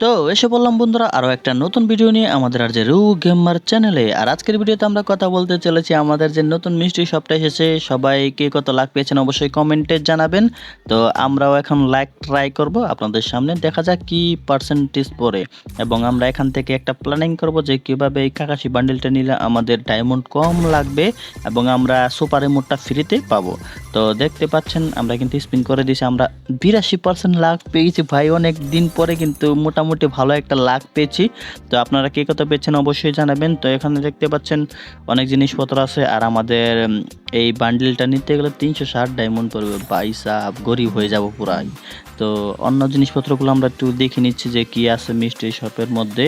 তো এসে বললাম, বন্ধুরা আরও একটা নতুন ভিডিও নিয়ে আমাদের আর যে রু গেমার চ্যানেলে আর আজকের ভিডিওতে আমরা কথা বলতে চলেছি আমাদের যে নতুন মিষ্টি শপটা এসেছে। সবাই কে কত লাখ পেয়েছেন অবশ্যই কমেন্টে জানাবেন। তো আমরাও এখন লাইক ট্রাই করব। আপনাদের সামনে দেখা যাক কি পার্সেন্টেজ পড়ে। এবং আমরা এখান থেকে একটা প্ল্যানিং করব যে কীভাবে এই কাকাশি বান্ডেলটা নিলে আমাদের ডায়মন্ড কম লাগবে এবং আমরা সুপার এমোটটা ফ্রিতে পাবো। তো দেখতে পাচ্ছেন, আমরা কিন্তু স্পিন করে দিয়েছি। আমরা বিরাশি পার্সেন্ট লাখ পেয়েছি। ভাই, অনেক দিন পরে কিন্তু মোটামুটি ভালো একটা লাখ পেয়েছি। তো আপনারা কে কত পেয়েছেন অবশ্যই জানাবেন। তো এখানে দেখতে পাচ্ছেন অনেক জিনিসপত্র আছে আর আমাদের এই বান্ডিলটা নিতে গেলে তিনশো ষাট ডায়মন্ড পড়বে। বাইসা গরিব হয়ে যাব পুরাই। তো অন্য জিনিসপত্রগুলো আমরা একটু দেখে নিচ্ছি যে কি আছে মিষ্টি শপের মধ্যে।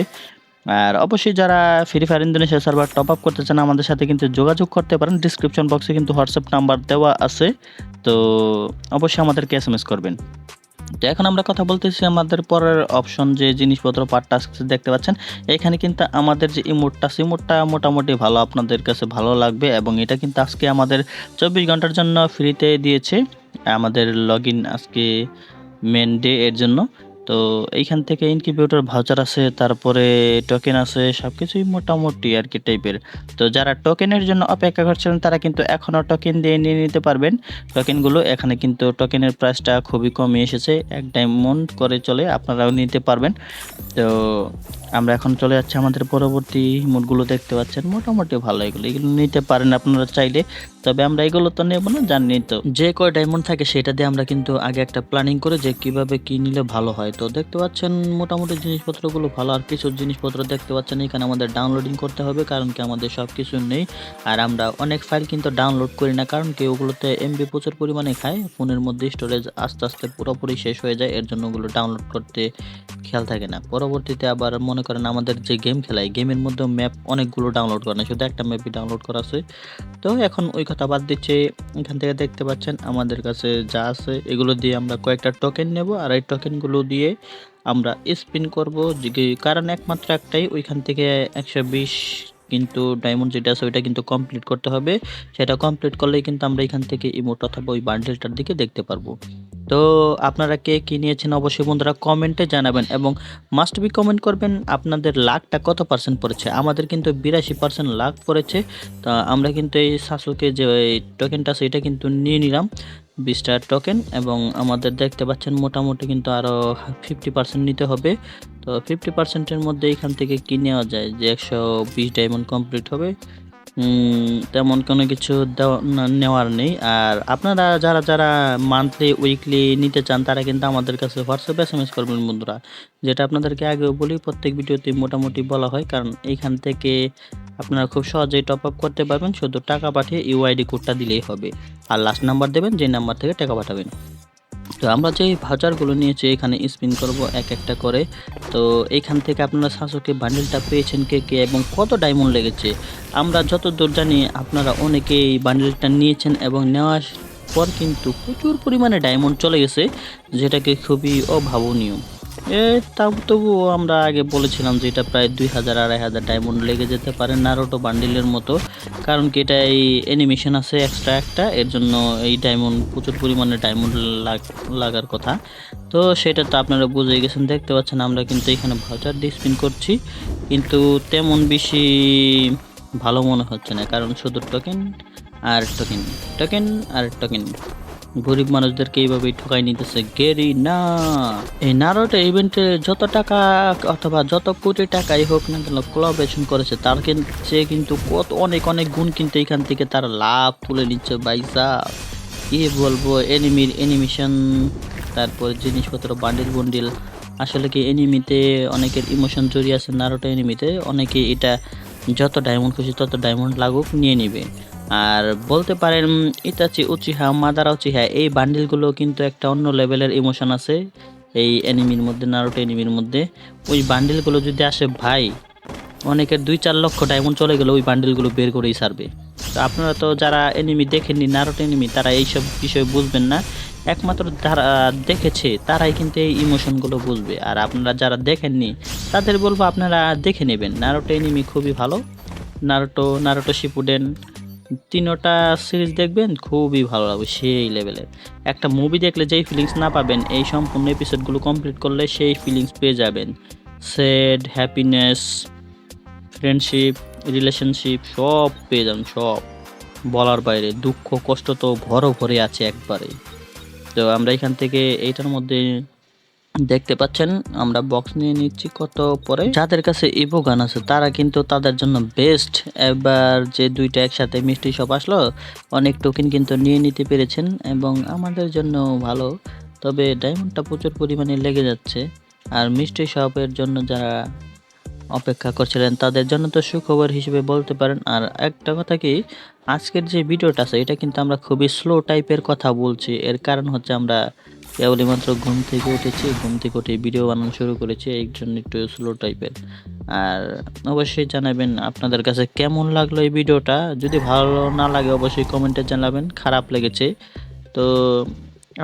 আর অবশ্যই যারা free fire Indonesia server top up করতে চান আমাদের সাথে কিন্তু যোগাযোগ করতে পারেন। ডিসক্রিপশন বক্সে কিন্তু হোয়াটসঅ্যাপ নাম্বার দেওয়া আছে। তো অবশ্যই আমাদেরকে এস করবেন। তো এখন আমরা কথা বলতেছি আমাদের পরের অপশন যে জিনিসপত্র পার্টটা দেখতে পাচ্ছেন। এখানে কিন্তু আমাদের যে ইমোটটা সিমোটটা মোটামুটি ভালো আপনাদের কাছে ভালো লাগবে এবং এটা কিন্তু আজকে আমাদের চব্বিশ ঘণ্টার জন্য ফ্রিতে দিয়েছে। আমাদের লগ আজকে মেন ডে এর জন্য। তো এইখান থেকে ইনকিউবেটর ভাউচার আছে, তারপরে টোকেন আছে সব কিছুই মোটামুটি আর কি টাইপের তো যারা টোকেনের জন্য অপেক্ষা করছিলেন, তারা কিন্তু এখনও টোকেন দিয়ে নিয়ে নিতে পারবেন। টোকেনগুলো এখানে কিন্তু টোকেনের প্রাইসটা খুবই কমে এসেছে, এক ডায়মন্ড করে চলে আপনারাও নিতে পারবেন। তো আমরা এখন চলে যাচ্ছি আমাদের পরবর্তী মোডগুলো দেখতে পাচ্ছেন, মোটামুটি ভালো এগুলো। এগুলো নিতে পারেন আপনারা চাইলে। তবে আমরা এগুলো তো নেব না জানি তো। যে কয় ডায়মন্ড থাকে সেটা দিয়ে আমরা কিন্তু আগে একটা প্ল্যানিং করে যে কীভাবে কি নিলে ভালো হয়। তো দেখতে পাচ্ছেন মোটামুটি জিনিসপত্রগুলো ভালো, আর কিছু জিনিসপত্র দেখতে পাচ্ছেন, এখানে আমাদের ডাউনলোডিং করতে হবে, কারণ কি আমাদের সব কিছু নেই। আর আমরা অনেক ফাইল কিন্তু ডাউনলোড করি না, কারণ কি ওগুলোতে এমবি প্রচুর পরিমাণে খায়, ফোনের মধ্যে স্টোরেজ আস্তে আস্তে পুরোপুরি শেষ হয়ে যায়, এর জন্য ওগুলো ডাউনলোড করতে খেয়াল থাকে না। পরবর্তীতে আবার মনে করেন আমাদের যে গেম খেলায় গেমের মধ্যে ম্যাপ অনেকগুলো ডাউনলোড করে না শুধু একটা ম্যাপই ডাউনলোড করা আছে। তো এখন ওই কথা বাদ দিচ্ছে। এখান থেকে দেখতে পাচ্ছেন আমাদের কাছে যা আছে, এগুলো দিয়ে আমরা কয়েকটা টোকেন নেব আর এই টোকেনগুলো দিয়ে আমরা স্পিন করব। কারণ একমাত্র একটাই, ওইখান থেকে একশো বিশ কিন্তু ডায়মন্ড যেটা আছে, ওইটা কিন্তু কমপ্লিট করতে হবে। সেটা কমপ্লিট করলেই কিন্তু আমরা এখান থেকে ইমোট অথবা ওই বান্ডেলটার দিকে দেখতে পারব। তো আপনারা কে কি নিয়েছেন অবশ্যই বন্ধুরা কমেন্টে জানাবেন এবং মাস্ট বি কমেন্ট করবেন আপনাদের লাখটা কত পার্সেন্ট পড়েছে? আমাদের কিন্তু বিরাশি পার্সেন্ট লাখ পড়েছে। তা আমরা কিন্তু এই শাসকে যে টোকেনটা আছে, এটা কিন্তু নিয়ে নিলাম বিশটা টোকেন এবং আমাদের দেখতে পাচ্ছেন মোটামুটি কিন্তু আরও ফিফটি পার্সেন্ট নিতে হবে। তো ফিফটি পার্সেন্টের মধ্যে এখান থেকে কি নেওয়া যায়? যে একশো বিশ ডায়মন্ড কমপ্লিট হবে। তেমন কোনো কিছু নেওয়ার নেই। আর আপনারা যারা যারা মান্থলি উইকলি নিতে চান, তারা কিন্তু আমাদের কাছে হোয়াটসঅ্যাপ এস এম এস করবেন বন্ধুরা। যেটা আপনাদেরকে আগেও বলি, প্রত্যেক ভিডিওতে মোটামুটি বলা হয়, কারণ এইখান থেকে আপনারা খুব সহজেই টপ আপ করতে পারবেন। শুধু টাকা পাঠিয়ে ইউআইডি কোডটা দিলেই হবে। আর লাস্ট নাম্বার দেবেন যে নাম্বার থেকে টাকা পাঠাবেন। তো আমরা যে ভাজারগুলো নিয়েছি, এখানে স্পিন করব এক একটা করে। তো এখান থেকে আপনারা শাসকে বান্ডেলটা পেয়েছেন কে কে এবং কত ডায়মন্ড লেগেছে? আমরা যত দূর জানি আপনারা অনেকেই বান্ডেলটা নিয়েছেন এবং নেওয়ার পর কিন্তু প্রচুর পরিমাণে ডায়মন্ড চলে গেছে, যেটাকে খুবই অভাবনীয়। এ তাও তবুও আমরা আগে বলেছিলাম যে এটা প্রায় দুই হাজার, আড়াই হাজার ডায়মন্ড লেগে যেতে পারে নারোটো বান্ডিলের মতো। কারণ কি এটা এই অ্যানিমেশন আছে এক্সট্রা একটা, এর জন্য এই ডায়মন্ড প্রচুর পরিমাণে ডায়মন্ড লাগার কথা। তো সেটা তো আপনারা বুঝে গেছেন, দেখতে পাচ্ছেন আমরা কিন্তু এখানে ভাউচার দিয়ে স্পিন করছি। কিন্তু তেমন বেশি ভালো মনে হচ্ছে না, কারণ শুধু টোকেন আর টোকেন টোকেন আর টোকেন গরিব মানুষদেরকে এইভাবেই ঠকাই নিতেছে। গেরি না। এই নারোটা ইভেন্টে যত টাকা অথবা যত কোটি টাকাই হোক না কেন কোলাবরেশন করেছে, তার সে কিন্তু কত অনেক অনেক গুণ কিন্তু এখান থেকে তার লাভ তুলে নিচ্ছে বাইসা কি বলব? এনিমির অ্যানিমেশন তারপর জিনিসপত্র বান্ডিল বন্ডিল আসলে কি এনিমিতে অনেকের ইমোশন জড়িয়ে আছে, নারোটা এনিমিতে অনেকে এটা যত ডায়মন্ড খুশি তত ডায়মন্ড লাগুক, নিয়ে নিবে। আর বলতে পারেন, ইতাচি, উচিহা, মাদারা উচিহা, এই বান্ডিলগুলো কিন্তু একটা অন্য লেভেলের ইমোশন আছে এই অ্যানিমির মধ্যে নারোটো এনিমির মধ্যে। ওই বান্ডিলগুলো যদি আসে, ভাই, অনেকের দুই চার লক্ষ ডায়মন্ড চলে গেলে ওই বান্ডিলগুলো বের করেই সারবে তো আপনারা তো যারা এনিমি দেখেননি নারোটো এনিমি তারা এইসব বিষয়ে বুঝবেন না। একমাত্র যারা দেখেছে, তারাই কিন্তু এই ইমোশনগুলো বুঝবে। আর আপনারা যারা দেখেননি, তাদের বলব আপনারা দেখে নেবেন। নারোটো এনিমি খুবই ভালো। নারোটো নারোটো শিপুডেন তিনোটা সিরিজ দেখবেন, খুবই ভালো লাগবে সেই লেভেলের একটা মুভি দেখলে যেই ফিলিংস না পাবেন, এই সম্পূর্ণ এপিসোডগুলো কমপ্লিট করলে সেই ফিলিংস পেয়ে যাবেন। স্যাড হ্যাপিনেস ফ্রেন্ডশিপ রিলেশনশিপ সব পেয়ে যাবেন, সব। বলার বাইরে, দুঃখ, কষ্ট তো ভরো ভরে আছে একবারে। তো আমরা এখান থেকে এইটার মধ্যে দেখতে পাচ্ছেন, আমরা বক্স নিয়ে নিচ্ছি কত পরে। যাদের কাছে ইভো গান আছে, তারা কিন্তু তাদের জন্য বেস্ট এবার যে দুইটা একসাথে মিষ্টি শপ আসলো, অনেক টোকেন কিন্তু নিয়ে নিতে পেরেছেন এবং আমাদের জন্য ভালো। তবে ডায়মন্ডটা প্রচুর পরিমাণে লেগে যাচ্ছে। আর মিষ্টি শপের জন্য যারা অপেক্ষা করছিলেন, তাদের জন্য তো সুখবর হিসেবে বলতে পারেন। আর একটা কথা কি, আজকের যে ভিডিওটা আছে, এটা কিন্তু আমরা খুবই স্লো টাইপের কথা বলছি। এর কারণ হচ্ছে আমরা কেবলই মাত্র ঘুম থেকে উঠেছি, ঘুম থেকে উঠে ভিডিও বানানো শুরু করেছি, এই জন্য একটু স্লো টাইপের আর অবশ্যই জানাবেন আপনাদের কাছে কেমন লাগল এই ভিডিওটা যদি ভালো না লাগে, অবশ্যই কমেন্টে জানাবেন, খারাপ লেগেছে। তো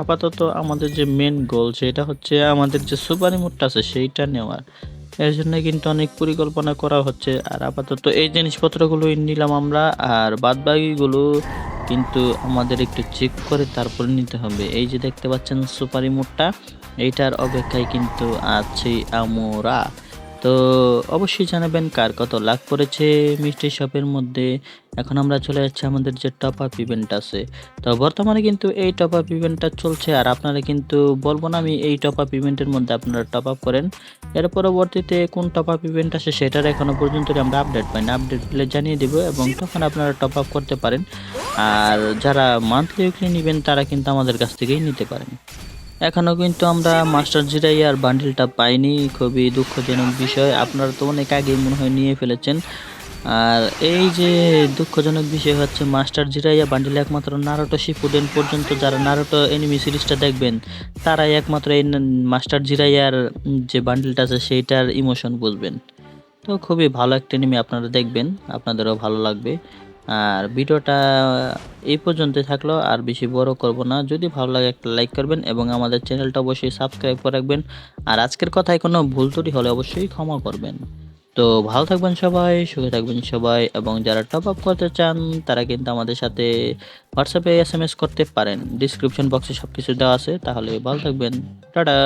আপাতত আমাদের যে মেন গোল সেটা হচ্ছে আমাদের যে সুপার রিমোটটা আছে, সেইটা নেওয়ার। এর জন্য কিন্তু অনেক পরিকল্পনা করা হচ্ছে। আর আপাতত এই জিনিসপত্রগুলোই নিলাম আমরা, আর বাদবাকিগুলো কিন্তু আমাদের একটু চেক করে তারপরে নিতে হবে। এই যে দেখতে পাচ্ছেন সুপারি রিমোটটা এইটার অপেক্ষায় কিন্তু আছি আমরা। তো অবশ্যই জানাবেন কার কত লাভ করেছে মিষ্টি শপের মধ্যে। এখন আমরা চলে যাচ্ছি আমাদের যে টপ আপ ইভেন্ট আছে। তো বর্তমানে কিন্তু এই টপ আপ ইভেন্টটা চলছে আর আপনারা কিন্তু বলব না আমি এই টপ আপ ইভেন্টের মধ্যে আপনারা টপ আপ করেন। এর পরবর্তীতে কোন টপ আপ ইভেন্ট আছে সেটার এখনও পর্যন্ত আমরা আপডেট পাই না। আপডেট পেলে জানিয়ে দেবো এবং তখন আপনারা টপ আপ করতে পারেন। আর যারা মান্থলি উইকলি নেবেন তারা কিন্তু আমাদের কাছ থেকেই নিতে পারেন। এখনও কিন্তু আমরা মাস্টার জিরাইয়ার বান্ডিলটা পাইনি। খুবই দুঃখজনক বিষয়। আপনারা তো অনেক আগেই মনে হয় নিয়ে ফেলেছেন। আর এই যে দুঃখজনক বিষয় হচ্ছে, মাস্টার জিরাইয়া বান্ডিল একমাত্র নারোটো শিপুডেন পর্যন্ত যারা নারোটো এনিমি সিরিজটা দেখবেন, তারাই একমাত্র এই মাস্টার জিরাইয়ার যে বান্ডিলটা আছে, সেইটার ইমোশন বুঝবেন। তো খুবই ভালো একটা এনিমি আপনারা দেখবেন, আপনাদেরও ভালো লাগবে। আর ভিডিওটা এই পর্যন্ত থাকল, আর বেশি বড় করব না। যদি ভালো লাগে একটা লাইক করবেন এবং আমাদের চ্যানেলটা অবশ্যই সাবস্ক্রাইব করে রাখবেন। আর আজকের কথায় কোনো ভুল ত্রুটি হলে অবশ্যই ক্ষমা করবেন। তো ভালো থাকবেন সবাই, সুখে থাকবেন সবাই এবং যারা টপ আপ করতে চান, তারা কিন্তু আমাদের সাথে হোয়াটসঅ্যাপে এস এম এস করতে পারেন। ডিসক্রিপশন বক্সে সব কিছু দেওয়া আছে, তাহলে ভালো থাকবেন। টাটা!